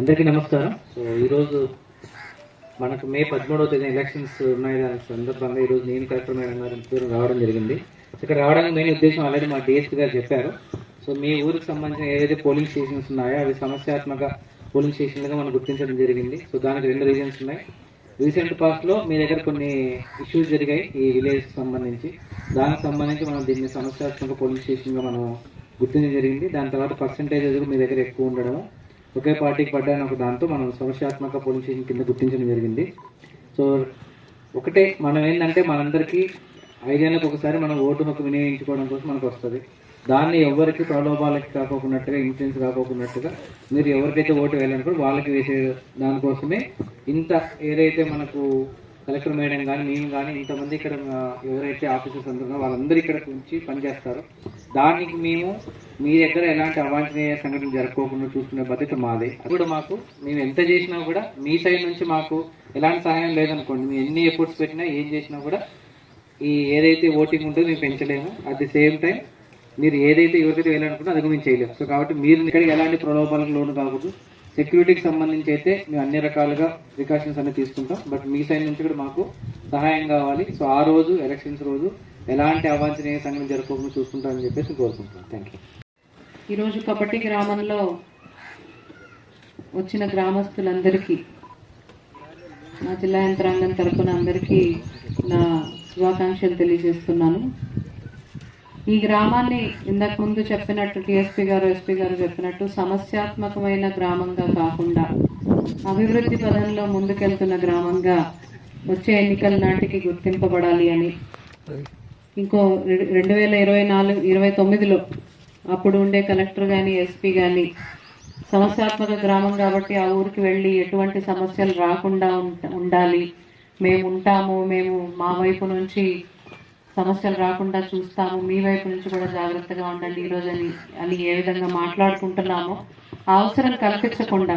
అందరికీ నమస్కారం. సో ఈరోజు మనకు మే పదమూడవ తేదీ ఎలక్షన్స్ ఉన్నాయి దాని సందర్భంగా ఈరోజు నేను కలెక్టర్ మేడం గారి పేరు రావడం జరిగింది. ఇక్కడ రావడానికి మెయిన్ ఉద్దేశం ఆల్రెడీ మా డిఎస్పీ గారు చెప్పారు. సో మీ ఊరికి సంబంధించిన ఏదైతే పోలింగ్ స్టేషన్స్ ఉన్నాయో అవి సమస్యాత్మక పోలింగ్ స్టేషన్లుగా మనం గుర్తించడం జరిగింది. సో దానికి రెండు రీజన్స్ ఉన్నాయి. రీసెంట్ పాస్ట్లో మీ దగ్గర కొన్ని ఇష్యూస్ జరిగాయి ఈ విలేజ్కి సంబంధించి. దానికి సంబంధించి మనం దీన్ని సమస్యాత్మక పోలింగ్ స్టేషన్గా మనం గుర్తించడం జరిగింది. దాని తర్వాత పర్సంటేజ్ మీ దగ్గర ఎక్కువ ఉండడం ఒకే పార్టీకి పడ్డాను ఒక దాంతో మనం సమస్యాత్మక పోలింగ్ స్టేషన్ కింద గుర్తించడం జరిగింది. సో ఒకటే మనం ఏంటంటే మనందరికీ ఐదేళ్ళకి ఒకసారి మనం ఓటు హక్కు వినియోగించుకోవడం కోసం మనకు వస్తుంది. దాన్ని ఎవరికి ప్రలోభాలకి కాకోకున్నట్టుగా ఇన్ఫ్లుయెన్స్ కాకోకున్నట్టుగా మీరు ఎవరికైతే ఓటు వేయాలనుకో వాళ్ళకి వేసే దానికోసమే ఇంత ఏదైతే మనకు కలెక్టర్ మేడం కానీ మేము కానీ ఇంతమంది ఇక్కడ ఎవరైతే ఆఫీసర్స్ అందరూ వాళ్ళందరూ ఇక్కడ ఉంచి పనిచేస్తారు. దానికి మేము మీ దగ్గర ఎలాంటి అవాంఛనీయ సంఘటన జరగకోకుండా చూసుకునే బాధ్యత మాదే. అది కూడా మాకు మేము ఎంత చేసినా కూడా మీ సైడ్ నుంచి మాకు ఎలాంటి సహాయం లేదనుకోండి. మేము ఎన్ని ఎఫర్ట్స్ పెట్టినా ఏం చేసినా కూడా ఈ ఏదైతే ఓటింగ్ ఉంటుందో మేము పెంచలేము. అట్ ది సేమ్ టైం మీరు ఏదైతే ఎవరికైతే వెళ్ళాలనుకుంటే అది మేము చేయలేము. సో కాబట్టి మీరు ఇక్కడికి ఎలాంటి ప్రలోభాలకు లోను కాకూడదు. సెక్యూరిటీకి సంబంధించి అయితే మేము అన్ని రకాలుగా ప్రికాషన్స్ అన్ని తీసుకుంటాం. బట్ మీ సైడ్ నుంచి కూడా మాకు సహాయం కావాలి. సో ఆ రోజు ఎలక్షన్స్ రోజు ఎలాంటి అవాంఛనీయ సంఘటన జరగకుండా చూసుకుంటామని చెప్పేసి కోరుకుంటున్నాం. థ్యాంక్ యూ ఈరోజు కపటి గ్రామంలో వచ్చిన గ్రామస్తులందరికీ నా జిల్లా యంత్రాంగం తరపున అందరికీ నా శుభాకాంక్షలు తెలియజేస్తున్నాను. ఈ గ్రామాన్ని ఇంతకు ముందు చెప్పినట్టు టీఎస్పీ గారు ఎస్పీ గారు చెప్పినట్టు సమస్యాత్మకమైన గ్రామంగా కాకుండా అభివృద్ధి పదంలో ముందుకెళ్తున్న గ్రామంగా వచ్చే ఎన్నికల నాటికి గుర్తింపబడాలి అని. ఇంకో రెండు వేల ఇరవై నాలుగు ఇరవై తొమ్మిదిలో అప్పుడు ఉండే కలెక్టర్ కానీ ఎస్పీ కానీ సమస్యాత్మక గ్రామం కాబట్టి ఆ ఊరికి వెళ్ళి ఎటువంటి సమస్యలు రాకుండా ఉండాలి. మేము ఉంటాము మేము మా వైపు నుంచి సమస్యలు రాకుండా చూస్తాము మీ వైపు నుంచి కూడా జాగ్రత్తగా ఉండండి ఈ అని అని ఏ విధంగా మాట్లాడుకుంటున్నామో ఆ అవసరం కల్పించకుండా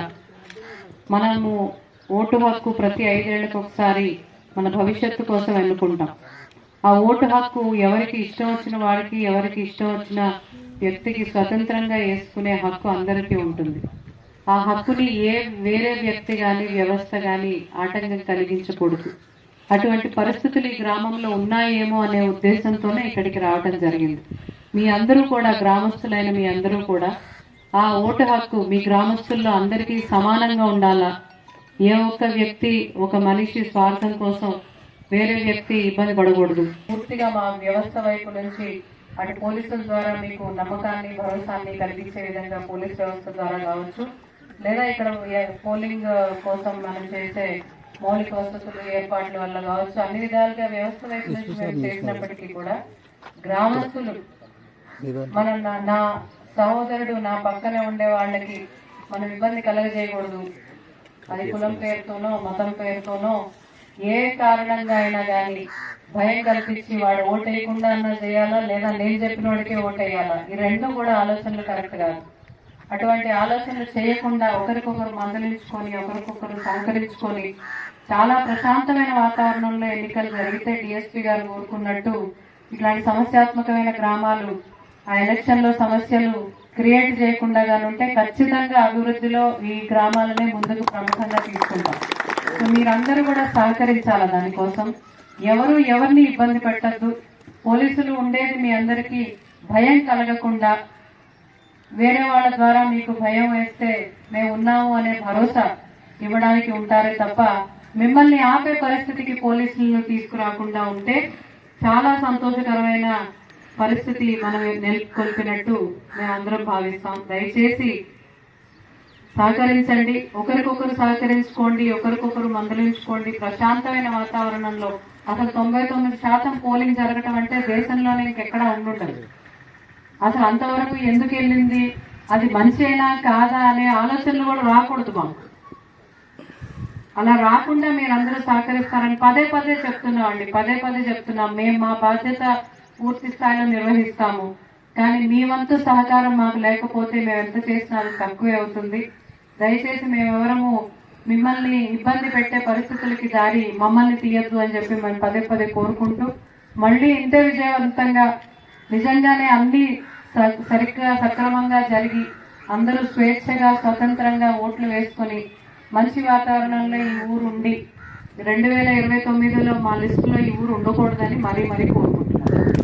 మనము ఓటు హక్కు ప్రతి ఐదేళ్ళకు ఒకసారి మన భవిష్యత్తు కోసం ఎన్నుకుంటాం. ఆ ఓటు హక్కు ఎవరికి ఇష్టం వచ్చిన వాడికి ఎవరికి ఇష్టం వచ్చిన వ్యక్తికి స్వతంత్రంగా వేసుకునే హక్కు అందరికీ ఉంటుంది. ఆ హక్కుని ఏ వేరే వ్యక్తి కానీ వ్యవస్థ కానీ ఆటంకం కలిగించకూడదు. అటువంటి పరిస్థితులు ఈ గ్రామంలో ఉన్నాయేమో అనే ఉద్దేశంతోనే ఇక్కడికి రావడం జరిగింది. మీ అందరూ కూడా గ్రామస్తులైన మీ అందరూ కూడా ఆ ఓటు హక్కు మీ గ్రామస్తుల్లో అందరికీ సమానంగా ఉండాలా? ఏ ఒక్క వ్యక్తి ఒక మనిషి స్వార్థం కోసం వేరే వ్యక్తి ఇబ్బంది పడకూడదు. పూర్తిగా మా వ్యవస్థ వైపు నుంచి అటు పోలీసుల ద్వారా మీకు నమ్మకాన్ని భరోసాన్ని కలిగించే విధంగా పోలీస్ వ్యవస్థ ద్వారా కావచ్చు. లేదా ఇక్కడ పోలింగ్ కోసం మనం చేసే మౌలిక వసతులు ఏర్పాట్ల వల్ల కావచ్చు. అన్ని విధాలుగా వ్యవస్థ వైపు నుంచి మేము చేసినప్పటికీ కూడా గ్రామస్తులు మన నా సహోదరుడు నా పక్కనే ఉండే వాళ్ళకి మనం ఇబ్బంది కలగజేయకూడదు. అది కులం పేరుతోనో మతం పేరుతోనో ఏ కారణంగా అయినా కానీ భయం కల్పించి వాడు ఓటేయకుండా అన్నా చేయాలా? లేదా నేను చెప్పిన వాడికే ఓటేయాలా? ఈ రెండు కూడా ఆలోచనలు కరెక్ట్ కాదు. అటువంటి ఆలోచనలు చేయకుండా ఒకరికొకరు మందలించుకొని ఒకరికొకరు సహకరించుకొని చాలా ప్రశాంతమైన వాతావరణంలో ఎన్నికలు జరిగితే డిఎస్పీ గారు కోరుకున్నట్టు ఇట్లాంటి సమస్యాత్మకమైన గ్రామాలు ఆ ఎలక్షన్లో సమస్యలు క్రియేట్ చేయకుండా ఉంటే ఖచ్చితంగా అభివృద్ధిలో ఈ గ్రామాలనే ముందుకు ప్రముఖంగా తీసుకుంటాం. మీరందరూ కూడా సహకరించాలి దానికోసం? ఎవరు ఎవరిని ఇబ్బంది పెట్టద్దు. పోలీసులు ఉండేది మీ అందరికీ భయం కలగకుండా వేరే వాళ్ళ ద్వారా మీకు భయం వేస్తే మేము ఉన్నాము అనే భరోసా ఇవ్వడానికి ఉంటారే తప్ప మిమ్మల్ని ఆపే పరిస్థితికి పోలీసులను తీసుకురాకుండా ఉంటే చాలా సంతోషకరమైన పరిస్థితి మనం నెలకొల్పినట్టు మేము అందరం భావిస్తాం. దయచేసి సహకరించండి. ఒకరికొకరు సహకరించుకోండి ఒకరికొకరు మందలించుకోండి ప్రశాంతమైన వాతావరణంలో అసలు తొంభై తొమ్మిది శాతం పోలింగ్ జరగటం అంటే దేశంలోనే ఇంకెక్కడా ఉండుండదు అసలు అంతవరకు ఎందుకు వెళ్ళింది? అది మంచేనా కాదా అనే ఆలోచనలు కూడా రాకూడదు మాకు. అలా రాకుండా మీరందరూ సహకరిస్తారని పదే పదే చెప్తున్నాం అండి పదే పదే చెప్తున్నాం. మేము మా బాధ్యత పూర్తి స్థాయిలో నిర్వహిస్తాము. కానీ మీ వంతు సహకారం మాకు లేకపోతే మేము ఎంత చేసినా అది తక్కువే అవుతుంది. దయచేసి మేమెవరము మిమ్మల్ని ఇబ్బంది పెట్టే పరిస్థితులకి దారి మమ్మల్ని తీయద్దు అని చెప్పి మేము పదే పదే కోరుకుంటూ మళ్ళీ ఇంతే విజయవంతంగా నిజంగానే అన్ని స- సరిగ్గా సక్రమంగా జరిగి అందరూ స్వేచ్ఛగా స్వతంత్రంగా ఓట్లు వేసుకొని మంచి వాతావరణంలో ఈ ఊరు ఉండి రెండు వేల ఇరవై తొమ్మిదిలో మా లిస్టులో ఈ ఊరు ఉండకూడదని మరీ మరీ కోరుకుంటున్నాను.